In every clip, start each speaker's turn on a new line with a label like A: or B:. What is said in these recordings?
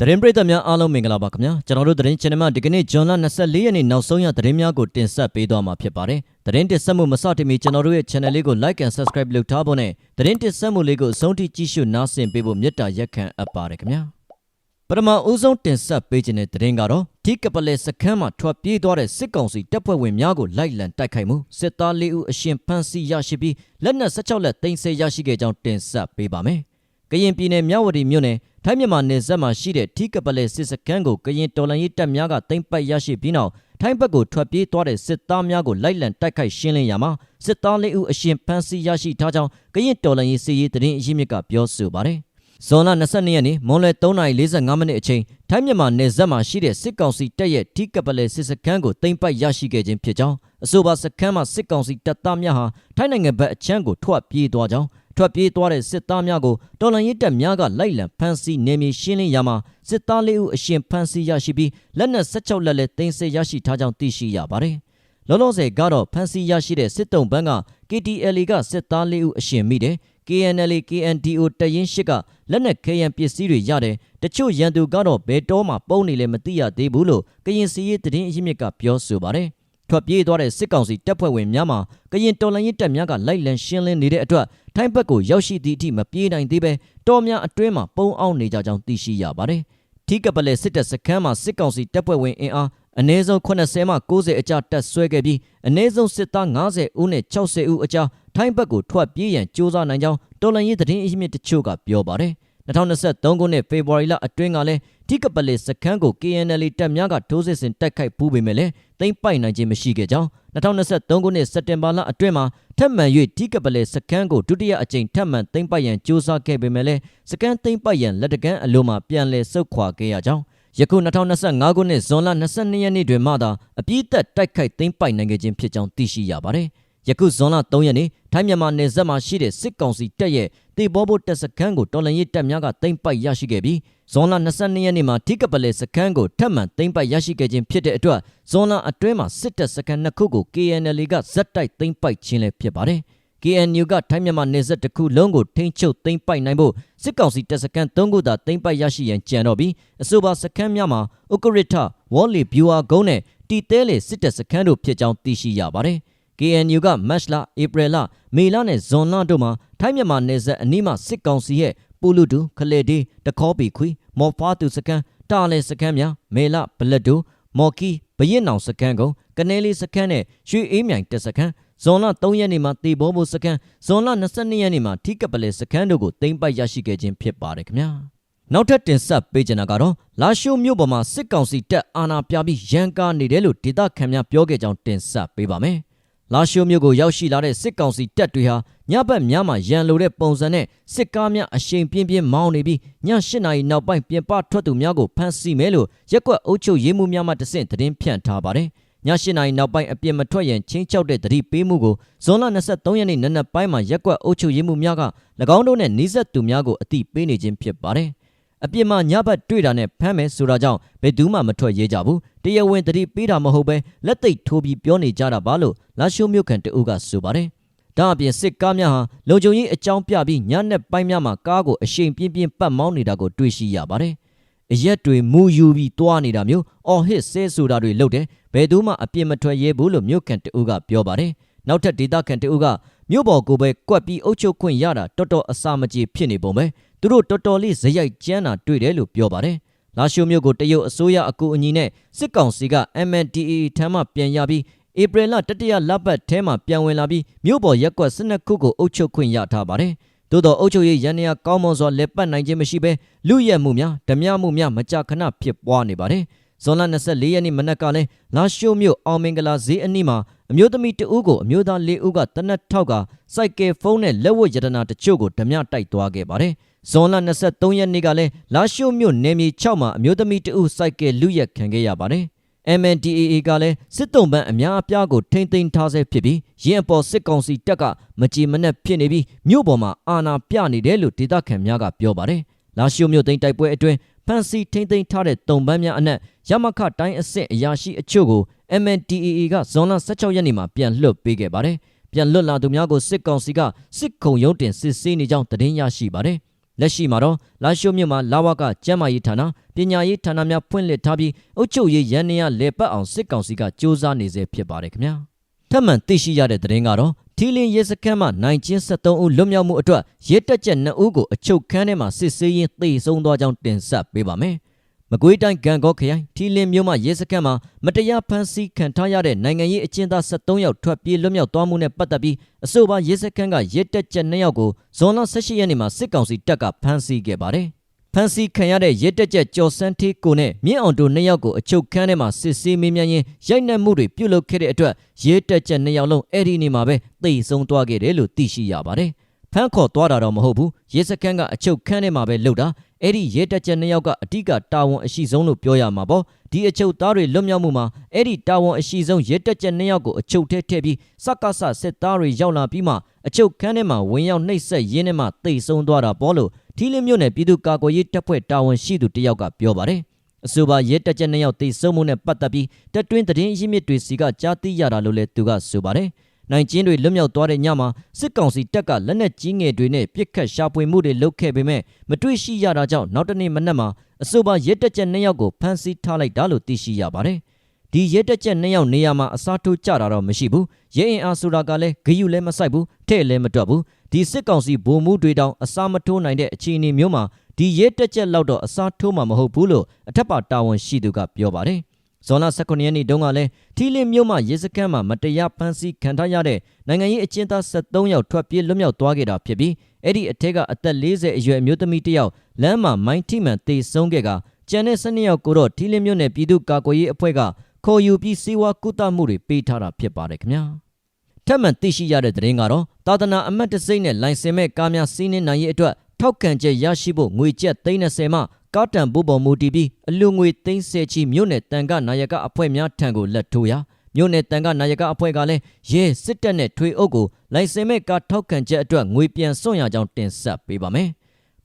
A: သတင်းပရိသတ်များအားလုံးမင်္ဂလာပါခင်ဗျာကျွန်တော်တို့သတင်း channel မှာဒီကနေ့ဇွန်လ24ရက်နေ့နောက်ဆုံးရသတင်းများကိုတင်ဆက်ပေးသွားမှာဖြစ်ပါတယ်သတင်းတင်ဆက်မှုမစတင်မီကျွန်တော်တို့ရဲ့ channel လေးကို like and subscribe လုပ်ထားဖို့နဲ့သတင်းတင်ဆက်မှုလေးကိုအဆုံးထိကြည့်ရှုနားဆင်ပေးဖို့မေတ္တာရက်ခံအပ်ပါတယ်ခင်ဗျာပထမဦးဆုံးတင်ဆက်ပေးခြင်းတဲ့သတင်းကတော့ဒီကပလေစခန်းမှာထွက်ပြေးသွားတဲ့စစ်ကောင်စီတပ်ဖွဲ့ဝင်များကိုလိုက်လံတိုက်ခိုက်မှုစစ်သား၄ဦးအရှင်ဖမ်းဆီးရရှိပြီးလက်နက်16လက်သိမ်းဆည်းရရှိခဲ့ကြောင်းတင်ဆက်ပေးပါမယ် ကရင်ပြည်နယ်မြဝတီမြို့နယ်ထိုင်းမြန်မာနယ်စပ်မှာရှိတဲ့ထီးကပလေစစ်စခန်းကိုကရင်တော်လှန်ရေးတပ်များကသိမ်းပိုက်ရရှိပြီးနောက်ထိုင်းဘက်ကိုထွက်ပြေးသွားတဲ့စစ်သားများကိုလိုက်လံတိုက်ခိုက်ရှင်းလင်းရမှာစစ်သားလေးဦးအရှင်ဖမ်းဆီးရရှိထားကြောင်းကရင်တော်လှန်ရေးစီရေးတရင်အရင်းမြစ်ကပြောဆိုပါတယ်။ဇွန်လ22ရက်နေ့မွန်လွယ်3:45မိနစ်အချိန်ထိုင်းမြန်မာနယ်စပ်မှာရှိတဲ့စစ်ကောင်စီတပ်ရဲ့ထီးကပလေစစ်စခန်းကိုသိမ်းပိုက်ရရှိခဲ့ခြင်းဖြစ်ကြောင်းအဆိုပါစခန်းမှာစစ်ကောင်စီတပ်သားများဟာထိုင်းနိုင်ငံဘက်အချမ်းကိုထွက်ပြေးသွားကြောင်း ထွက်ပြေးသွားတဲ့စစ်သားများကိုတော်လှန်ရေးတပ်များကလိုက်လံဖမ်းဆီးနေမြေရှင်းလင်းရာမှာစစ်သားလေးဦးအရှင်ဖမ်းဆီးရရှိပြီးလက်နက်16လက်လည်းတင်ဆက်ရရှိထားကြောင်းသိရှိရပါတယ်။လောလောဆယ်ကတော့ဖမ်းဆီးရရှိတဲ့စစ်တုံးဘန်းက KTLA ကစစ်သားလေးဦးအရှင်မိတယ် KNLA KNDO တရင်ရှိကလက်နက်ခဲယံပစ္စည်းတွေရတယ်တချို့ရန်သူကတော့ဘယ်တော့မှပုံနေလဲမသိရသေးဘူးလို့ကရင်စီရေးတရင်အရင်းမြစ်ကပြောဆိုပါတယ်။ ထွက်ပြေးသွားတဲ့စစ်ကောင်စီတပ်ဖွဲ့ဝင်များမှာကရင်တော်လှန်ရေးတပ်များကလိုက်လံရှင်းလင်းနေတဲ့အတွက်ထိုင်းဘက်ကိုရောက်ရှိသည့်အထိမပြေးနိုင်သေးပဲတော်များအတွင်းမှာပုံအောင်နေကြကြောင်းသိရှိရပါတယ်။ထီးကပလက်စစ်တပ်စခန်းမှာစစ်ကောင်စီတပ်ဖွဲ့ဝင်အင်အားအနည်းဆုံး80မှ90အကြားတက်ဆွဲခဲ့ပြီးအနည်းဆုံးစစ်သား90ဦးနဲ့60ဦးအကြားထိုင်းဘက်ကိုထွက်ပြေးရန်ကြိုးစားနိုင်ကြောင်းတော်လှန်ရေးသတင်းအရင်းမြစ်တချို့ကပြောပါတယ်။2023ခုနှစ်ဖေဖော်ဝါရီလအတွင်းကလည်း ထိကပလေစခန်းကို KNL တပ်များကထိုးစစ်ဆင်တိုက်ခိုက်ပူးပေမဲ့လည်းသိမ်းပိုက်နိုင်ခြင်းမရှိခဲ့ကြောင်း2023ခုနှစ်စက်တင်ဘာလအတွင်းမှာထပ်မံ၍ထိကပလေစခန်းကိုဒုတိယအကြိမ်ထပ်မံသိမ်းပိုက်ရန်ကြိုးစားခဲ့ပေမဲ့လည်းစခန်းသိမ်းပိုက်ရန်လက်တကမ်းအလိုမှာပြန်လည်ဆုတ်ခွာခဲ့ရကြောင်းယခု2025ခုနှစ်ဇွန်လ22ရက်နေ့တွင်မှသာအပြည့်သက်တိုက်ခိုက်သိမ်းပိုက်နိုင်ခဲ့ခြင်းဖြစ်ကြောင်းသိရှိရပါတယ်။ ယခုဇွန်လ3ရက်နေ့ထိုင်းမြန်မာနယ်စပ်မှာရှိတဲ့စစ်ကောင်စီတပ်ရဲ့တေဘောဘိုတပ်စခန်းကိုတော်လှန်ရေးတပ်များကသိမ်းပိုက်ရရှိခဲ့ပြီးဇွန်လ22ရက်နေ့မှာထိကပလေစခန်းကိုထပ်မံသိမ်းပိုက်ရရှိခဲ့ခြင်းဖြစ်တဲ့အတွက်ဇွန်လအတွင်းမှာစစ်တပ်စခန်းနှစ်ခုကို KNL ကဇက်တိုက်သိမ်းပိုက်ခြင်းလည်းဖြစ်ပါတယ်။ KNU ကထိုင်းမြန်မာနယ်စပ်တစ်ခုလုံးကိုထိန်းချုပ်သိမ်းပိုက်နိုင်ဖို့စစ်ကောင်စီတပ်စခန်း၃ခုသာသိမ်းပိုက်ရရှိရန်ကြံတော့ပြီးအဆိုပါစခန်းများမှာဥက္ကရထဝေါ်လီဗျူဟာကုန်းနဲ့တီတဲလေစစ်တပ်စခန်းတို့ဖြစ်ကြောင်းသိရှိရပါတယ်။ KNU ကမတ်လ၊ဧပြီလ၊မေလနဲ့ဇွန်လတို့မှာထိုင်းမြန်မာနယ်စပ်အနီးမှာစစ်ကောင်စီရဲ့ပူလူတူခလေဒီတခေါပီခွီမော်ဖာတူစကန်တာလဲစကန်များမေလဘလက်ဒိုမော်ကီဘရင်နောင်စကန်ကုန်းကနေလီစကန်နဲ့ရွှေအေးမြိုင်တက်စကန်ဇွန်လ3ရက်နေ့မှာတေဘောဘိုစကန်ဇွန်လ22ရက်နေ့မှာထိကပလဲစကန်တို့ကိုတင်ပိုက်ရရှိခဲ့ခြင်းဖြစ်ပါတယ်ခင်ဗျာနောက်ထပ်တင်ဆက်ပေးချင်တာကတော့လာရှိုးမြို့ပေါ်မှာစစ်ကောင်စီတပ်အာဏာပြပြီးရန်ကားနေတယ်လို့ဒေသခံများပြောခဲ့ကြောင်းတင်ဆက်ပေးပါမယ် လာရှိုးမြို့ကိုရောက်ရှိလာတဲ့စစ်ကောင်စီတပ်တွေဟာညဘက်များမှာရန်လိုတဲ့ပုံစံနဲ့စစ်ကားများအရှိန်ပြင်းပြင်းမောင်းနေပြီးည၈နာရီနောက်ပိုင်းပြင်ပထွက်သူများကိုဖမ်းဆီးမယ်လို့ရက်ကွက်အုပ်ချုပ်ရေးမှူးများမှတဆင့်သတင်းဖြန့်ထားပါတယ်။ည၈နာရီနောက်ပိုင်းအပြင်မထွက်ရန်ချင်းချောက်တဲ့သတိပေးမှုကိုဇွန်လ23ရက်နေ့နနက်ပိုင်းမှာရက်ကွက်အုပ်ချုပ်ရေးမှူးများက၎င်းတို့နဲ့နှိစက်သူများကိုအသိပေးနေခြင်းဖြစ်ပါတယ်။ အပြစ်မှညဘက်တွေ့တာနဲ့ဖမ်းမယ်ဆိုတာကြောင့်ဘယ်သူမှမထွက်ရဲကြဘူးတရားဝင်တတိပေးတာမဟုတ်ပဲလက်သိပ်ထိုးပြီးပြောနေကြတာပါလို့လာရှိုးမြို့ခံတအုပ်ကဆိုပါတယ်ဒါအပြင်စစ်ကားများဟာလုံခြုံရေးအကြောင်းပြပြီးညနေပိုင်းများမှာကားကိုအရှိန်ပြင်းပြင်းပတ်မောင်းနေတာကိုတွေ့ရှိရပါတယ်အရက်တွေမူယူပြီးတွားနေတာမျိုးအော်ဟစ်ဆဲဆိုတာတွေလုပ်တယ်ဘယ်သူမှအပြစ်မထွက်ရဲဘူးလို့မြို့ခံတအုပ်ကပြောပါတယ်နောက်ထပ်ဒေသခံတအုပ်ကမြို့ပေါ်ကိုပဲကွက်ပြီးအုပ်ချုပ်ခွင့်ရတာတော်တော်အစာမကြေဖြစ်နေပုံပဲ သူတို့တော်တော်လေးဇယိုက်ကျန်းတာတွေ့တယ်လို့ပြောပါတယ်လာရှိုးမြို့ကိုတရုတ်အစိုးရအကူအညီနဲ့စစ်ကောင်စီက MNDAA ထမ်းမှပြန်ရပြီးဧပြီလတတိယလပတ်ထဲမှာပြန်ဝင်လာပြီးမြို့ပေါ်ရက်ကွက်12ခုကိုအုပ်ချုပ်ခွင့်ရထားပါတယ်။သို့သောအုပ်ချုပ်ရေးရန်နေရကောင်းမွန်စွာလက်ပတ်နိုင်ခြင်းမရှိဘဲလူရဲမှုများဓမြမှုများမကြာခဏဖြစ်ပွားနေပါတယ်။ဇွန်လ24ရက်နေ့မနက်ကလည်းလာရှိုးမြို့အောင်မင်္ဂလာဈေးအနီးမှာအမျိုးသမီးတဦးကိုအမျိုးသား၄ဦးကတနက်ထောက်ကစိုက်ကယ်ဖုန်းနဲ့လက်ဝတ်ရတနာတချို့ကိုဓမြတိုက်သွားခဲ့ပါတယ်။ ဇွန်လ23ရက်နေ့ကလည်းလာရှိုးမြို့နယ်မြေ6မှာအမျိုးသမီးတဦးစိုက်ကယ်လူရက်ခံခဲ့ရပါတယ်။ MNDAA ကလည်းစစ်တုံးပန်းအများအပြားကိုထိမ့်သိမ်းထားဆဲဖြစ်ပြီးရင်းအပေါ်စစ်ကောင်စီတပ်ကမကြည်မနှက်ဖြစ်နေပြီးမြို့ပေါ်မှာအာဏာပြနေတယ်လို့ဒေသခံများကပြောပါတယ်။လာရှိုးမြို့သိမ်းတိုက်ပွဲအတွင်းဖန်စီထိမ့်သိမ်းထားတဲ့တုံပန်းများအနက်ရမခတိုင်းအဆင့်အရာရှိအချို့ကို MNDAA ကဇွန်လ16ရက်နေ့မှာပြန်လွှတ်ပေးခဲ့ပါတယ်။ပြန်လွတ်လာသူများကိုစစ်ကောင်စီကစစ်ခုံရုံးတင်စစ်ဆေးနေကြောင်းသတင်းရရှိပါတယ်။ လက်ရှိမှာတော့လာရှိုမြို့မှာလာဝကကျမ်းမာရေးဌာနပညာရေးဌာနများဖွင့်လှစ်ထားပြီးအုပ်ချုပ်ရေးရန်နေရလေပတ်အောင်စစ်ကောင်စီကစ조사နေစေဖြစ်ပါတယ်ခင်ဗျာထပ်မံသိရှိရတဲ့သတင်းကတော့ထီလင်းရဲစခန်းမှာနိုင်ချင်း73ဦးလွတ်မြောက်မှုအတွက်ရဲတက်ချက်2ဦးကိုအချုပ်ခန်းထဲမှာစစ်ဆေးရင်းသေဆုံးသွားကြောင်းတင်ဆက်ပေးပါမယ် မကွေးတိုင်းဂံကောခရိုင်ထီလင်းမြို့မှာရဲစခန်းမှာမတရားဖမ်းဆီးခံထားရတဲ့နိုင်ငံရေးအကျဉ်းသား73ယောက်ထွက်ပြေးလွတ်မြောက်သွားမှုနဲ့ပတ်သက်ပြီးအဆိုပါရဲစခန်းကရဲတက်ချက်2ယောက်ကိုဇွန်လ18ရက်နေ့မှာစစ်ကောင်စီတပ်ကဖမ်းဆီးခဲ့ပါတယ်။ဖမ်းဆီးခံရတဲ့ရဲတက်ချက်ကျော်စန်းထေးကိုနဲ့မြင့်အောင်တို့2ယောက်ကိုအချုပ်ခန်းထဲမှာစစ်ဆေးမေးမြန်းရင်းရိုက်နှက်မှုတွေပြုလုပ်ခဲ့တဲ့အတွက်ရဲတက်ချက်2ယောက်လုံးအဲ့ဒီနေ့မှာပဲသေဆုံးသွားခဲ့တယ်လို့သိရှိရပါတယ်။ ဖမ်းခေါ်သွားတာတော့မဟုတ်ဘူးရဲစခန်းကအချုပ်ခန်းထဲမှာပဲလှုပ်တာအဲ့ဒီရဲတက်ချက်နှစ်ယောက်ကအဓိကတာဝန်အရှိဆုံးလို့ပြောရမှာပေါ့ဒီအချုပ်သားတွေလွတ်မြောက်မှုမှာအဲ့ဒီတာဝန်အရှိဆုံးရဲတက်ချက်နှစ်ယောက်ကိုအချုပ်ထဲထည့်ပြီးစက္ကစစစ်သားတွေရောက်လာပြီးမှအချုပ်ခန်းထဲမှာဝင်ရောက်နှိပ်စက်ရင်းနဲ့မှတိတ်ဆုံးသွားတာပေါ့လို့ထီလင်းမြို့နယ်ပြည်သူ့ကာကွယ်ရေးတပ်ဖွဲ့တာဝန်ရှိသူတယောက်ကပြောပါတယ်အဆိုပါရဲတက်ချက်နှစ်ယောက်တိတ်ဆုံးမှုနဲ့ပတ်သက်ပြီးတက်တွင်းသတင်းရင်းမြစ်တွေစီကကြားသိရတာလို့လည်းသူကဆိုပါတယ် နိုင်ကျင်းတွေလွတ်မြောက်သွားတဲ့ညမှာစစ်ကောင်စီတပ်ကလက်နက်ကြီးငယ်တွေနဲ့ပစ်ခတ်ရှာဖွေမှုတွေလုပ်ခဲ့ပေမဲ့မတွေ့ရှိရတာကြောင့်နောက်တနေ့မနက်မှာအဆိုပါရဲတပ်ချက်နှစ်ယောက်ကိုဖမ်းဆီးထားလိုက်တာလို့သိရှိရပါတယ်။ဒီရဲတပ်ချက်နှစ်ယောက်နေရာမှာအစားထိုးကြတာတော့မရှိဘူး။ရဲအင်အားဆိုတာကလည်းဂယုလည်းမဆိုင်ဘူး။ထဲ့လည်းမတွက်ဘူး။ဒီစစ်ကောင်စီဗိုလ်မှူးတွေတောင်အစားမထိုးနိုင်တဲ့အခြေအနေမျိုးမှာဒီရဲတက်ချက်လောက်တော့အစားထိုးမှာမဟုတ်ဘူးလို့အထက်ပါတာဝန်ရှိသူကပြောပါတယ် ဇွန်လ18ရက်နေ့တုန်းကလည်းထီလင်းမြို့မှာရဲစခန်းမှာမတရားဖမ်းဆီးခံထားရတဲ့နိုင်ငံရေးအကျဉ်းသား73ယောက်ထွက်ပြေးလွတ်မြောက်သွားခဲ့တာဖြစ်ပြီးအဲ့ဒီအထက်ကအသက်40အရွယ်အမျိုးသမီးတစ်ယောက်လမ်းမှာမိုင်းထိမှန်သေဆုံးခဲ့ကကျန်တဲ့12ယောက်ကိုတော့ထီလင်းမြို့နယ်ပြည်သူ့ကာကွယ်ရေးအဖွဲ့ကခေါ်ယူပြီးစေဝါကုသမှုတွေပေးထားတာဖြစ်ပါတယ်ခင်ဗျာထပ်မံသိရှိရတဲ့သတင်းကတော့သာသနာအမတ်တစိမ့်နဲ့လိုင်စင်မဲ့ကားများစီးနှင်းနိုင်ရေးအတွက် ထောက်ခံချက်ရရှိဖို့ငွေကျပ်30မှကားတံပိုးပေါ်မူတည်ပြီးအလူငွေသိန်းဆယ်ချီမြို့နယ်တန်ကနာယကအဖွဲ့များထံကိုလက်ထိုးရာမြို့နယ်တန်ကနာယကအဖွဲ့ကလည်းရဲစစ်တပ်နဲ့ထွေအုပ်ကိုလိုင်စင်မဲ့ကားထောက်ခံချက်အတွက်ငွေပြန်စွန့်ရကြောင်းတင်ဆက်ပေးပါမယ်။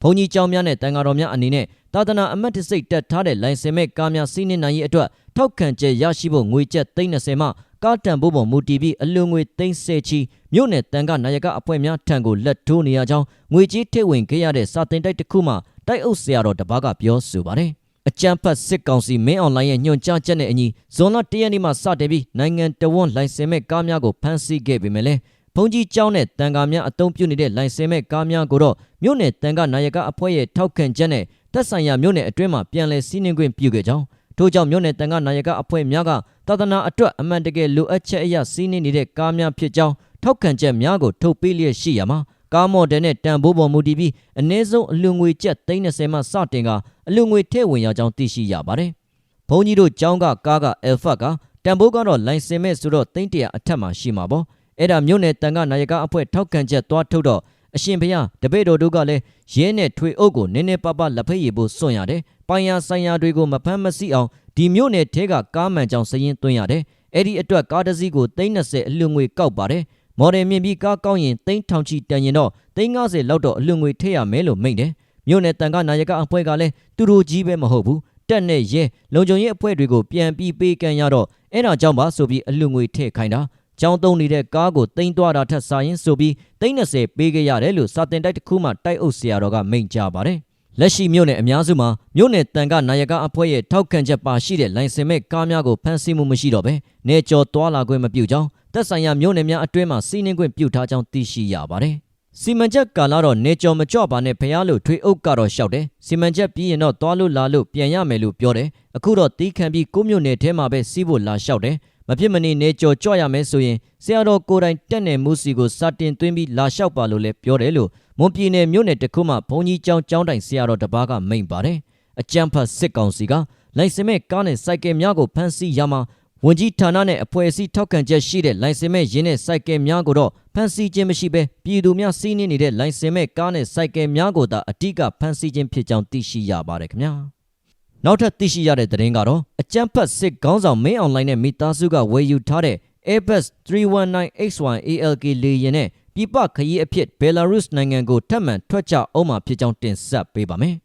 A: ဘုံကြီးကျောင်းများနဲ့တန်ဃာတော်များအနေနဲ့သာသနာအမတ်တစိတ်တက်ထားတဲ့လိုင်စင်မဲ့ကားများစီးနှင်းနိုင်ရေးအတွက်ထောက်ခံချက်ရရှိဖို့ငွေကျပ်30မှကားတံပိုးပေါ်မူတည်ပြီးအလွန်ငွေသိန်းဆယ်ချီမြို့နယ်တန်ကနာယကအဖွဲ့များထံကိုလက်ထိုးနေရကြောင်းငွေကြီးထည့်ဝင်ခဲ့ရတဲ့စာတင်တိုက်တစ်ခုမှတိုက်အုပ်ဆရာတော်တပားကပြောဆိုပါတယ်။အကြံဖတ်စစ်ကောင်စီမင်းအွန်လိုင်းရဲ့ညွှန်ကြားချက်နဲ့အညီဇွန်လ၁ရက်နေ့မှစတင်ပြီးနိုင်ငံတော်ဝန်လိုင်စင်မဲ့ကားများကိုဖမ်းဆီးခဲ့ပေမဲ့လည်း ဘုံကြီးကျောင်းနဲ့တန်ခါများအုံပြုနေတဲ့လိုင်စင်မဲ့ကားများကိုတော့မြို့နယ်တန်ခါနာယကအဖွဲ့ရဲ့ထောက်ခံချက်နဲ့သက်ဆိုင်ရာမြို့နယ်အတွင်းမှာပြန်လည်စီးနှင်းခွင့်ပြုခဲ့ကြောင်းထို့ကြောင့်မြို့နယ်တန်ခါနာယကအဖွဲ့များကသာသနာအတွက်အမှန်တကယ်လိုအပ်ချက်အရစီးနှင်းနေတဲ့ကားများဖြစ်ကြောင်းထောက်ခံချက်များကိုထုတ်ပေးလျက်ရှိရမှာကားမော်ဒယ်နဲ့တန်ဖိုးပေါ်မူတည်ပြီးအနည်းဆုံးအလူငွေကျပ်30မှစတင်ကအလူငွေထည့်ဝင်ရကြောင်းသိရှိရပါတယ်။ဘုန်းကြီးတို့ကျောင်းကကားကအယ်ဖတ်ကတန်ဖိုးကတော့လိုင်စင်မဲ့ဆိုတော့သိန်းတရာအထက်မှာရှိမှာပေါ့။ အဲ့ဒါမြို့နယ်တန်ကနာယကအဖွဲ့ထောက်ခံချက်သွားထုတ်တော့အရှင်ဘုရားတပည့်တော်တို့ကလည်းရဲနဲ့ထွေအုပ်ကိုနည်းနည်းပါးပါးလက်ဖက်ရည်ဖို့စွန့်ရတယ်။ပိုင်ရဆိုင်ရာတွေကိုမဖမ်းမဆီးအောင်ဒီမြို့နယ်ထဲကကားမှန်ကြောင်စရင်သွင်းရတယ်။အဲ့ဒီအတွက်ကားတစ်စီးကို330အလူငွေကောက်ပါတယ်။မော်ဒယ်မြင်ပြီးကားကောင်းရင်သိန်းထောင်ချီတန်ရင်တော့သိန်း90လောက်တော့အလွန်ငွေထည့်ရမယ်လို့မိန့်တယ်မြို့နယ်တန်ခါနာယကအဖွဲ့ကလည်းသူတို့ကြီးပဲမဟုတ်ဘူးတက်နဲ့ရဲလုံခြုံရေးအဖွဲ့တွေကိုပြန်ပြီးပေးကန်ရတော့အဲ့ဒါကြောင့်ပါဆိုပြီးအလွန်ငွေထည့်ခိုင်းတာ ကျောင်းသုံးနေတဲ့ကားကိုတိမ့်သွားတာထက်စာရင်ဆိုပြီးသိန်း30ပေးခဲ့ရတယ်လို့စာတင်တိုက်တစ်ခုမှတိုက်အုပ်ဆရာတော်ကမိန့်ကြားပါတယ်လက်ရှိမြို့နယ်အများစုမှာမြို့နယ်တန်ကနာယကအဖွဲ့ရဲ့ထောက်ခံချက်ပါရှိတဲ့လိုင်စင်မဲ့ကားများကိုဖမ်းဆီးမှုမရှိတော့ဘဲနေကျော်သွားလာခွင့်မပြုကြောင်းသက်ဆိုင်ရာမြို့နယ်များအတွင်းမှာစီးနှင်းခွင့်ပြုထားကြောင်းသိရှိရပါတယ်။စီမံချက်ကာလတော့နေကျော်မကြော့ပါနဲ့ဖျားလို့ထွေအုပ်ကတော့ရှောက်တယ်။စီမံချက်ပြီးရင်တော့သွားလို့လာလို့ပြန်ရမယ်လို့ပြောတယ်။အခုတော့တီးခံပြီးကိုမြို့နယ်ထဲမှာပဲစီးဖို့လာလျှောက်တယ်။ မဖြစ်မနေနေကြော်ကြော့ရမယ်ဆိုရင်ဆရာတော်ကိုယ်တိုင်တက်နယ်မှုစီကိုစတင်သွင်းပြီးလာလျှောက်ပါလို့လည်းပြောတယ်လို့မွန်ပြည်နယ်မြို့နယ်တခုမှဘုံကြီးကျောင်းကျောင်းတိုင်ဆရာတော်တပားကမိန့်ပါတယ်။အကြံဖတ်စစ်ကောင်စီကလိုင်စင်မဲ့ကားနဲ့စိုက်ကယ်များကိုဖမ်းဆီးရမှာဝန်ကြီးဌာနနဲ့အဖွဲ့အစည်းထောက်ခံချက်ရှိတဲ့လိုင်စင်မဲ့ရင်းနဲ့စိုက်ကယ်များကိုတော့ဖမ်းဆီးခြင်းမရှိဘဲပြည်သူများစီးနင်းနေတဲ့လိုင်စင်မဲ့ကားနဲ့စိုက်ကယ်များကိုသာအတိအကဖမ်းဆီးခြင်းဖြစ်ကြောင်းသိရှိရပါတယ်ခင်ဗျာ နောက်ထပ်သိရှိရတဲ့သတင်းကတော့အကြမ်းဖက်စစ်ခေါင်းဆောင်မင်းအွန်လိုင်းနဲ့မိသားစုကဝယ်ယူထားတဲ့ Airbus 319 ALK လေယာဉ်နဲ့ပြည်ပခရီးအဖြစ်ဘယ်လာရုစ်နိုင်ငံကိုထပ်မံထွက်ချအောင်မှာဖြစ်ကြောင်းတင်ဆက်ပေးပါမယ်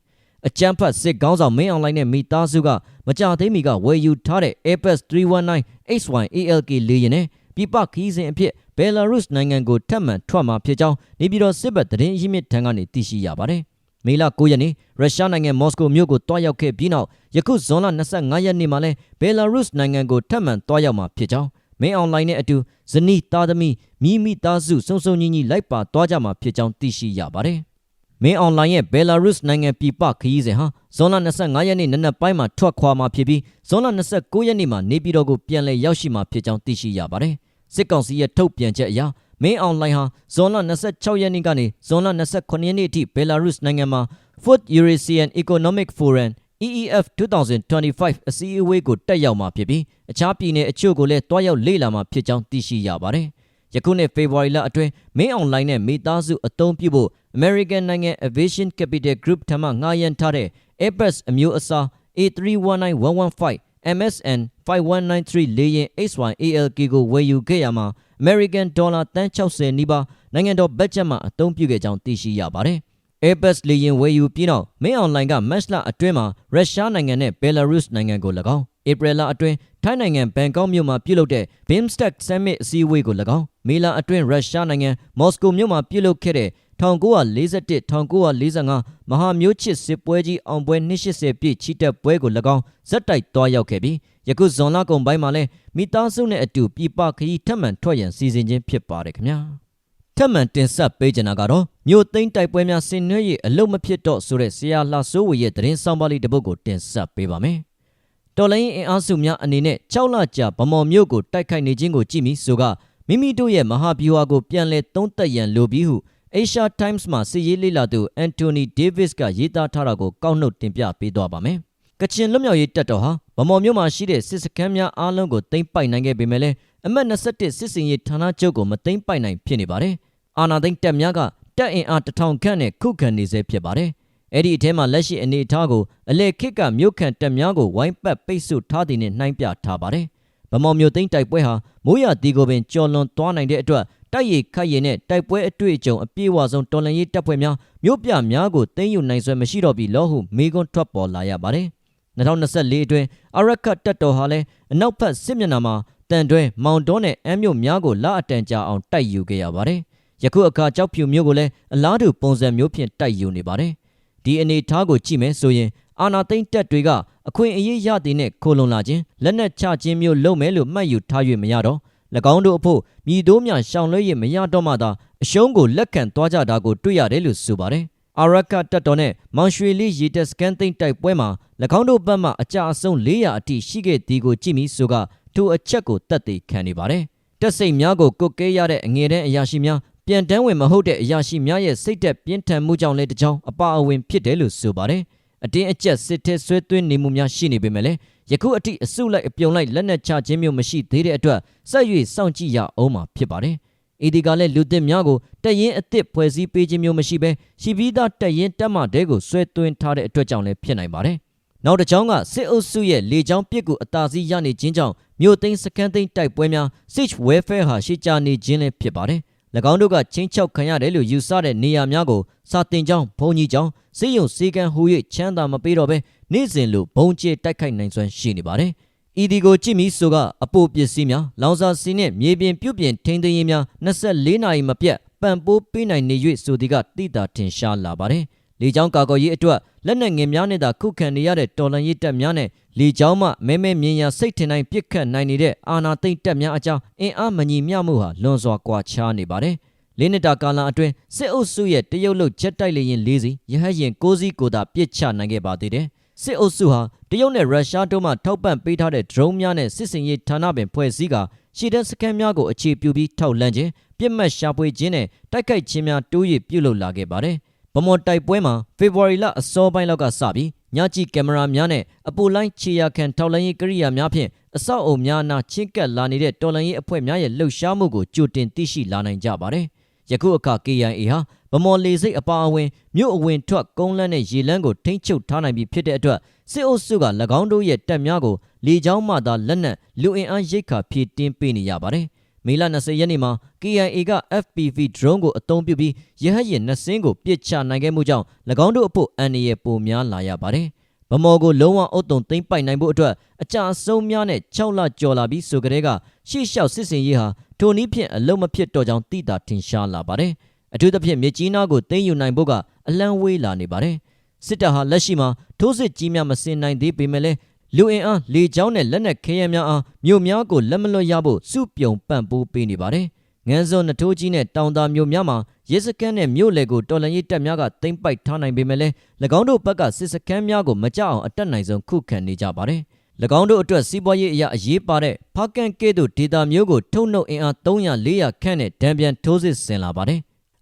A: အကြမ်းဖက်စစ်ကောင်းဆောင်မင်းအွန်လိုင်းနဲ့မိသားစုကမကြသေးမီကဝယ်ယူထားတဲ့ Airbus 319 HY ALK လေယာဉ်နဲ့ပြပခီးစဉ်အဖြစ်ဘယ်လာရုစ်နိုင်ငံကိုထပ်မံထွက်မှာဖြစ်ကြောင်းနေပြည်တော်စစ်ဘက်သတင်းရင်းမြစ်ထံကနေသိရှိရပါတယ်။ မေလ9ရက်နေ့ရုရှားနိုင်ငံမော်စကိုမြို့ကိုတွားရောက်ခဲ့ပြီးနောက်ယခုဇွန်လ25ရက်နေ့မှာလဲဘယ်လာရုစ်နိုင်ငံကိုထပ်မံတွားရောက်မှာဖြစ်ကြောင်းမင်းအွန်လိုင်းနဲ့အတူဇနီးသားသမီးမိမိသားစုစုံစုံညီညီလိုက်ပါတွားကြမှာဖြစ်ကြောင်းသိရှိရပါတယ်။မင်းအွန်လိုင်းရဲ့ဘယ်လာရုစ်နိုင်ငံပြည်ပခရီးစဉ်ဟာဇွန်လ25ရက်နေ့နနက်ပိုင်းမှာထွက်ခွာမှာဖြစ်ပြီးဇွန်လ29ရက်နေ့မှာနေပြည်တော်ကိုပြန်လည်ရောက်ရှိမှာဖြစ်ကြောင်းသိရှိရပါတယ်။စစ်ကောင်စီရဲ့ထုတ်ပြန်ချက်အရ မင်းအွန်လိုင်းဟာဇွန်လ26ရက်နေ့ကနေဇွန်လ28ရက်နေ့အထိဘယ်လာရုစ်နိုင်ငံမှာ Fourth Eurasian Economic Forum EEF 2025အစည်းအဝေးကိုတက်ရောက်မှာဖြစ်ပြီးအခြားပြည်နယ်အချို့ကိုလည်းတွားရောက်လေ့လာမှာဖြစ်ကြောင်းသိရှိရပါတယ်။ယခုနှစ်ဖေဖော်ဝါရီလအတွင်းမင်းအွန်လိုင်းနဲ့မိသားစုအသုံးပြုဖို့ American နိုင်ငံ Aviation Capital Group ထံမှငှားရမ်းထားတဲ့ Airbus အမျိုးအစား A319115 MSN 5193လေယာဉ် HYALK ကိုဝယ်ယူခဲ့ရမှာ American ဒေါ်လာတန်း60နီးပါးနိုင်ငံတော်ဘတ်ဂျက်မှအသုံးပြုခဲ့ကြောင်းသိရှိရပါတယ်။ Airbus လေယာဉ်ဝယ်ယူပြီးနောက်မင်းအွန်လိုင်းကမတ်လအတွင်းမှာရုရှားနိုင်ငံနဲ့ဘယ်လာရုစ်နိုင်ငံကို၎င်းဧပြီလအတွင်းထိုင်းနိုင်ငံဘန်ကောက်မြို့မှာပြုလုပ်တဲ့ BIMSTEC Summit အစည်းအဝေးကို၎င်းမေလအတွင်းရုရှားနိုင်ငံမော်စကိုမြို့မှာပြုလုပ်ခဲ့တဲ့ 1941-1945မဟာမျိုးချစ်စစ်ပွဲကြီးအောင်ပွဲ280ပြည့်ချီတက်ပွဲကို၎င်းဇက်တိုက်တွားရောက်ခဲ့ပြီးယခုဇွန်လကုန်ပိုင်းမှာလဲမိသားစုနဲ့အတူပြည်ပခရီးထပ်မံထွက်ရန်စီစဉ်ခြင်းဖြစ်ပါတယ်ခင်ဗျာထပ်မံတင်ဆက်ပေးကြတာကတော့မြို့သိမ်းတိုက်ပွဲများဆင်နွှဲရအလုံးမဖြစ်တော့ဆိုတဲ့ဆရာလှစိုးဝေရဲ့သတင်းဆောင်ပါလေးတစ်ပုဒ်ကိုတင်ဆက်ပေးပါမယ်တော်လိုင်းအင်အားစုများအနေနဲ့6လကြာဗမော်မြို့ကိုတိုက်ခိုက်နေခြင်းကိုကြည့်ပြီးဆိုကမိမိတို့ရဲ့မဟာဗျူဟာကိုပြန်လည်သုံးသပ်ရန်လိုပြီးဟု Asia Times မှာစီရေးလေးလာသူ Anthony Davis ကရေးသားထားတာကိုကောက်နှုတ်တင်ပြပေးသွားပါမယ်။ကချင်လွတ်မြောက်ရေးတပ်တော်ဟာဗမော်မြို့မှာရှိတဲ့စစ်စခန်းများအားလုံးကိုသိမ်းပိုက်နိုင်ခဲ့ပေမဲ့လည်းအမတ်21စစ်စင်ရေးဌာနချုပ်ကိုမသိမ်းပိုက်နိုင်ဖြစ်နေပါတယ်။အာနာသိန်းတပ်များကတပ်အင်အားတထောင်ခန့်နဲ့ခုခံနေဆဲဖြစ်ပါတယ်။အဲ့ဒီအထဲမှာလက်ရှိအနေအထားကိုအလေခစ်ကမြို့ခံတပ်များကိုဝိုင်းပတ်ပိတ်ဆို့ထားသည်နဲ့နှိုင်းပြထားပါတယ်။ဗမော်မြို့သိမ်းတိုက်ပွဲဟာမိုးရတီကိုပင်ကြော်လွန်သွားနိုင်တဲ့အတွက် တိုက်ရိုက်ခတ်ရင်နဲ့တိုက်ပွဲအတွေ့အကြုံအပြည့်အဝဆုံးတော်လှန်ရေးတပ်ဖွဲ့များမြို့ပြများကိုသိမ်းယူနိုင်စွမ်းမရှိတော့ပြီလို့ဟုမေကွန်းထွက်ပေါ်လာရပါတယ်။2024အတွင်းအရက်ကတပ်တော်ဟာလည်းအနောက်ဘက်စစ်မျက်နှာမှာတန်တွဲမောင်တောနဲ့အမ်းမြို့များကိုလာအတန်ကြာအောင်တိုက်ယူခဲ့ရပါတယ်။ယခုအခါကြောက်ဖြူမြို့ကိုလည်းအလားတူပုံစံမျိုးဖြင့်တိုက်ယူနေပါတယ်။ဒီအနေထားကိုကြည့်မယ်ဆိုရင်အာနာသိန်းတပ်တွေကအခွင့်အရေးရသည်နဲ့ခိုလုံလာခြင်းလက်နက်ချခြင်းမျိုးလုပ်မယ်လို့မှတ်ယူထား၍မရတော့၎ င်းတို့အဖို့မြည်တိုးများရှောင်လွှဲရမရတော့မှသာအရှုံးကိုလက်ခံသွားကြတာကိုတွေ့ရတယ်လို့ဆိုပါတယ်။အာရကတပ်တော်နဲ့မောင်ရွှေလေးရေတက်စကန်သိန်းတိုက်ပွဲမှာ၎င်းတို့ဘက်မှအကြအဆုံး400အထိရှိခဲ့သည်ကိုကြည့်ပြီးဆိုကထိုအချက်ကိုတတ်သိခံနေပါတယ်။တက်စိတ်များကိုကုတ်ကဲရတဲ့အငယ်တန်းအရာရှိများပြန်တန်းဝင်မဟုတ်တဲ့အရာရှိများရဲ့စိတ်သက်ပြင်းထန်မှုကြောင့်လည်းတကြောင်အပါအဝင်ဖြစ်တယ်လို့ဆိုပါတယ်။ အတင်းအကျပ်စစ်ထဲဆွဲသွင်းနေမှုများရှိနေပေမဲ့လည်းယခုအထိအစုလိုက်အပြုံလိုက်လက်နက်ချခြင်းမျိုးမရှိသေးတဲ့အတွက်ဆက်၍စောင့်ကြည့်ရအောင်မှာဖြစ်ပါတယ်။အေဒီကလည်းလူသစ်များကိုတက်ရင်အစ်စ်ဖွဲ့စည်းပေးခြင်းမျိုးမရှိဘဲရှိပြီးသားတက်ရင်တက်မှတဲကိုဆွဲသွင်းထားတဲ့အတွက်ကြောင့်လည်းဖြစ်နိုင်ပါတယ်။နောက်တစ်ကြောင်းကစစ်အုပ်စုရဲ့လေကြောင်းပစ်ကူအသာစီးရနေခြင်းကြောင့်မြို့သိမ်းစခန်းသိမ်းတိုက်ပွဲများ siege warfare ဟာရှေ့ကျနေခြင်းလည်းဖြစ်ပါတယ်။၎ င်းတို့ကချင်းချောက်ခံရတယ်လို့ယူဆတဲ့နေရာများကိုစာတင်ကြောင်းဘုံကြီးကြောင်းစေယုံစေကံဟူ၍ချမ်းသာမပေးတော့ဘဲနေ့စဉ်လိုဘုံကျဲတိုက်ခိုက်နိုင်စွမ်းရှိနေပါတယ်။ဤဒီကိုကြည့်ပြီးဆိုကအပိုပစ္စည်းများလောင်စာစီနဲ့မြေပြင်ပြုတ်ပြင်ထိန်းသိမ်းရေးများ24နာရီမပြတ်ပံ့ပိုးပေးနိုင်နေ၍ဆိုသည်ကတိတာထင်ရှားလာပါတယ်။ လေကြောင်းကာကွယ်ရေးအတွက်လက်နက်ငယ်များနဲ့သာခုခံနေရတဲ့တော်လန်ရေးတပ်များနဲ့လေကြောင်းမှမဲမဲမြင်ရစိတ်ထင်တိုင်းပစ်ခတ်နိုင်နေတဲ့အာနာသိမ့်တပ်များအကြောင်းအင်အားမညီမျှမှုဟာလွန်စွာကွာခြားနေပါတယ်။လေးနှစ်တာကာလအတွင်းစစ်အုပ်စုရဲ့တရုတ်လုဂျက်တိုက်လေရင်၄စီးရဟတ်ရင်၉စီးကိုသာပြစ်ချနိုင်ခဲ့ပါသေးတယ်။စစ်အုပ်စုဟာတရုတ်နဲ့ရုရှားတို့မှထောက်ပံ့ပေးထားတဲ့ drone များနဲ့စစ်စင်ရေးဌာနပင်ဖွဲ့စည်းကရှီဒန်စကန်များကိုအခြေပြုပြီးထောက်လန့်ခြင်းပြစ်မှတ်ရှာဖွေခြင်းနဲ့တိုက်ခိုက်ခြင်းများတိုး၍ပြုလုပ်လာခဲ့ပါတယ်။ ဗမော်တိုက်ပွဲမှာဖေဖော်ဝါရီလအစောပိုင်းလောက်ကစပြီးညကြည့်ကင်မရာများနဲ့အပူလိုင်းခြေရခံထောက်လန့်ရေးကိရိယာများဖြင့်အဆောက်အုံများနာချင်းကပ်လာနေတဲ့တော်လန်ရေးအဖွဲ့များရဲ့လှုပ်ရှားမှုကိုကြိုတင်သိရှိလာနိုင်ကြပါတယ်။ယခုအခါ KIA ဟာဗမော်လေစိတ်အပါအဝင်မြို့အဝင်ထွက်ကုန်းလန်းနဲ့ရေလန်းကိုထိမ့်ချုပ်ထားနိုင်ပြီဖြစ်တဲ့အတွက်စစ်အုပ်စုက၎င်းတို့ရဲ့တပ်များကိုလေကြောင်းမှသာလက်နက်လူအင်အားရိတ်ခါဖြည့်တင်းပေးနေရပါတယ်။ မေလ20ရက်နေ့မှာ KIA က FPV drone ကိုအသုံးပြုပြီးရဟတ်ယာဉ်နှစ်စင်းကိုပစ်ချနိုင်ခဲ့မှုကြောင့်၎င်းတို့အဖို့အန္တရာယ်ပိုများလာရပါတယ်။ဗမော်ကိုလုံးဝအုပ်တုံသိမ့်ပိုက်နိုင်ဖို့အတွက်အကြအဆုံးများနဲ့6လကျော်လာပြီးဆိုကြတဲ့ကရှေ့လျှောက်စစ်စင်ရေးဟာထိုနည်းဖြင့်အလုံးမဖြစ်တော့ကြောင်းသိတာထင်ရှားလာပါတယ်။အထူးသဖြင့်မြစ်ကြီးနားကိုသိမ်းယူနိုင်ဖို့ကအလံဝေးလာနေပါတယ်စစ်တပ်ဟာလက်ရှိမှာထိုးစစ်ကြီးများမစင်နိုင်သေးပေမဲ့လည်း လူအင်အားလေကြောင်းနဲ့လက်နက်ခဲယမ်းများအားမြို့များကိုလက်မလွတ်ရဖို့စုပြုံပံ့ပိုးပေးနေပါတယ်ငန်းစုံနထိုးကြီးနဲ့တောင်သာမြို့များမှာရဲစခန်းနဲ့မြို့လေကိုတော်လန်ရေးတပ်များကသိမ်းပိုက်ထားနိုင်ပေမဲ့လည်း၎င်းတို့ဘက်ကစစ်စခန်းများကိုမကြောက်အောင်အတက်နိုင်ဆုံးခုခံနေကြပါတယ်၎င်းတို့အတွက်စီးပွားရေးအရာအရေးပါတဲ့ဖားကန်ကဲ့သို့ဒေတာမျိုးကိုထုတ်နှုတ်အင်အား300 400ခန့်နဲ့ဒံပြန်ထိုးစစ်ဆင်လာပါတယ်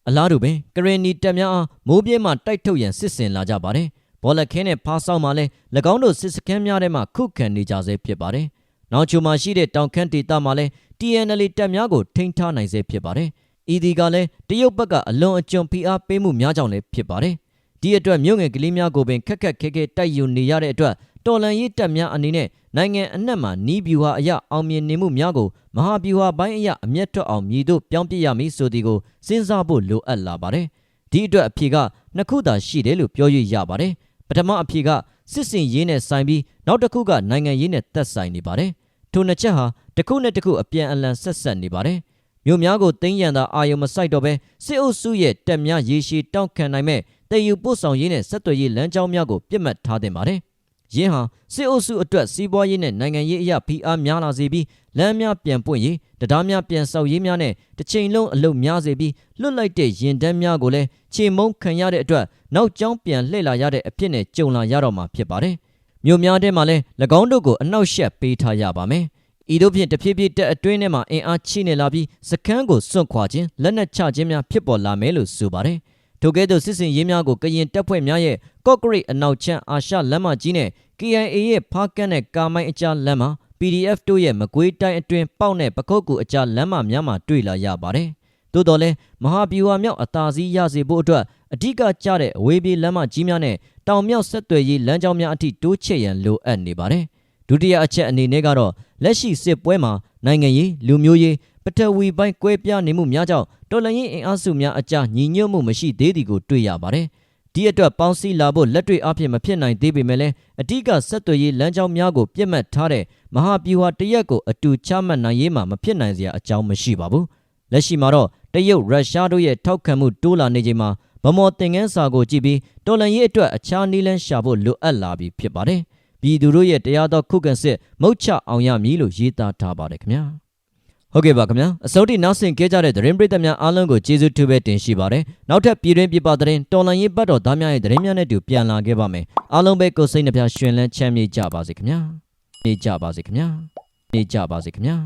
A: အလားတူပင်ကရင်နီတပ်များအားမိုးပြဲမှတိုက်ထုတ်ရန်စစ်ဆင်လာကြပါတယ် ဘောလခဲနဲ့ဖားဆောက်မှာလည်း၎င်းတို့စစ်စခန်းများထဲမှာခုခံနေကြဆဲဖြစ်ပါတယ်နောက်ချိုမှာရှိတဲ့တောင်ခမ်းဒေသမှာလည်း TNL တပ်များကိုထိန်းထားနိုင်ဆဲဖြစ်ပါတယ်။ဤဒီကလည်းတရုတ်ဘက်ကအလွန်အကျွံဖိအားပေးမှုများကြောင့်လည်းဖြစ်ပါတယ်။ဒီအတွက်မြို့ငယ်ကလေးများကိုပင်ခက်ခက်ခဲခဲတိုက်ယူနေရတဲ့အတွက်တော်လန်ရေးတပ်များအနေနဲ့နိုင်ငံအနှံ့မှာနီးဗျူဟာအရအောင်မြင်နေမှုများကိုမဟာဗျူဟာပိုင်းအရအမျက်ထွက်အောင်မြည်တို့ပြောင်းပြရမည်ဆိုသည်ကိုစဉ်းစားဖို့လိုအပ်လာပါတယ်။ဒီအတွက်အဖြေကနှစ်ခုသာရှိတယ်လို့ပြောရရပါတယ်။ ပထမအဖြေကစစ်စင်ရေးနဲ့ဆိုင်ပြီးနောက်တစ်ခုကနိုင်ငံရေးနဲ့သက်ဆိုင်နေပါတယ်။ထိုနှစ်ချက်ဟာတစ်ခုနဲ့တစ်ခုအပြန်အလှန်ဆက်ဆက်နေပါတယ်။မြို့များကိုတင်းရန်သာအာယုံမဆိုင်တော့ဘဲစစ်အုပ်စုရဲ့တပ်များရေရှည်တောင့်ခံနိုင်မဲ့တည်ယူပို့ဆောင်ရေးနဲ့ဆက်သွယ်ရေးလမ်းကြောင်းများကိုပြစ်မှတ်ထားတင်ပါတယ်။ ယင်းဟာစစ်အုပ်စုအတွက်စီးပွားရေးနဲ့နိုင်ငံရေးအရာဖိအားများလာစေပြီးလမ်းများပြန်ပွင့်ရေးတရားများပြန်ဆောက်ရေးများနဲ့တစ်ချိန်လုံးအလုပ်များစေပြီးလွတ်လိုက်တဲ့ရင်တန်းများကိုလည်းခြေမုံခံရတဲ့အတွက်နောက်ကျောင်းပြန်လှည့်လာရတဲ့အဖြစ်နဲ့ကြုံလာရတော့မှာဖြစ်ပါတယ်။မြို့များထဲမှာလည်း၎င်းတို့ကိုအနှောက်အယှက်ပေးထားရပါမယ်။ဤတို့ဖြင့်တဖြည်းဖြည်းတက်အတွင်းထဲမှာအင်အားချိနေလာပြီးစခန်းကိုစွန့်ခွာခြင်းလက်နက်ချခြင်းများဖြစ်ပေါ်လာမယ်လို့ဆိုပါတယ်။ ထို့ကဲ့သို့စစ်စင်ရေးများကိုကရင်တပ်ဖွဲ့များရဲ့ကော့ဂရိတ်အနောက်ချမ်းအာရှလမ်းမကြီးနဲ့ KIA ရဲ့ဖားကန့်နဲ့ကာမိုင်းအကြားလမ်းမှာ PDF တို့ရဲ့မကွေးတိုင်းအတွင်းပေါက်နဲ့ပခုတ်ကူအကြားလမ်းမများမှာတွေ့လာရပါတယ်။သို့တော်လည်းမဟာဗျူဟာမြောက်အသာစီးရစေဖို့အတွက်အဓိကကျတဲ့အဝေးပြေးလမ်းမကြီးများနဲ့တောင်မြောက်ဆက်သွယ်ရေးလမ်းကြောင်းများအထိတိုးချဲ့ရန်လိုအပ်နေပါတယ်။ဒုတိယအချက်အနေနဲ့ကတော့လက်ရှိစစ်ပွဲမှာ နိုင်ငံရေးလူမျိုးရေးပထဝီပိုင်းကွဲပြားနေမှုများကြောင့်တော်လှန်ရေးအင်အားစုများအကြားညီညွတ်မှုမရှိသေးသည်ကိုတွေ့ရပါတယ်။ဒီအတွက်ပေါင်းစည်းလာဖို့လက်တွေ့အဖြစ်မဖြစ်နိုင်သေးပေမဲ့လည်းအဓိကဆက်သွယ်ရေးလမ်းကြောင်းများကိုပြစ်မှတ်ထားတဲ့မဟာဗျူဟာတရက်ကိုအတူချမှတ်နိုင်ရေးမှာမဖြစ်နိုင်စရာအကြောင်းမရှိပါဘူး။လက်ရှိမှာတော့တရုတ်ရုရှားတို့ရဲ့ထောက်ခံမှုတိုးလာနေချိန်မှာဗမော်သင်ငန်းစာကိုကြည့်ပြီးတော်လန်ရေးအတွက်အခြားနည်းလမ်းရှာဖို့လိုအပ်လာပြီဖြစ်ပါတယ်။ ပြည်သူတို့ရဲ့တရားတော်ခုခံစစ်မုတ်ချအောင်ရမည်လို့ရေးသားထားပါတယ်ခင်ဗျာ။ဟုတ်ကဲ့ပါခင်ဗျာအစိုးရနောက်ဆင်ကြကြတဲ့သတင်းပရိသတ်များအားလုံးကိုကျေးဇူးတင်ပဲတင်ရှိပါတယ်နောက်ထပ်ပြည်တွင်းပြည်ပသတင်းတော်လန်ရေးပတ်တော်သားများရဲ့သတင်းများနဲ့တူပြန်လာခဲ့ပါမယ်အားလုံးပဲကိုယ်စိတ်နှပြရှင်လန်းချမ်းမြေ့ကြပါစေခင်ဗျာနေကြပါစေခင်ဗျာနေကြပါစေခင်ဗျာ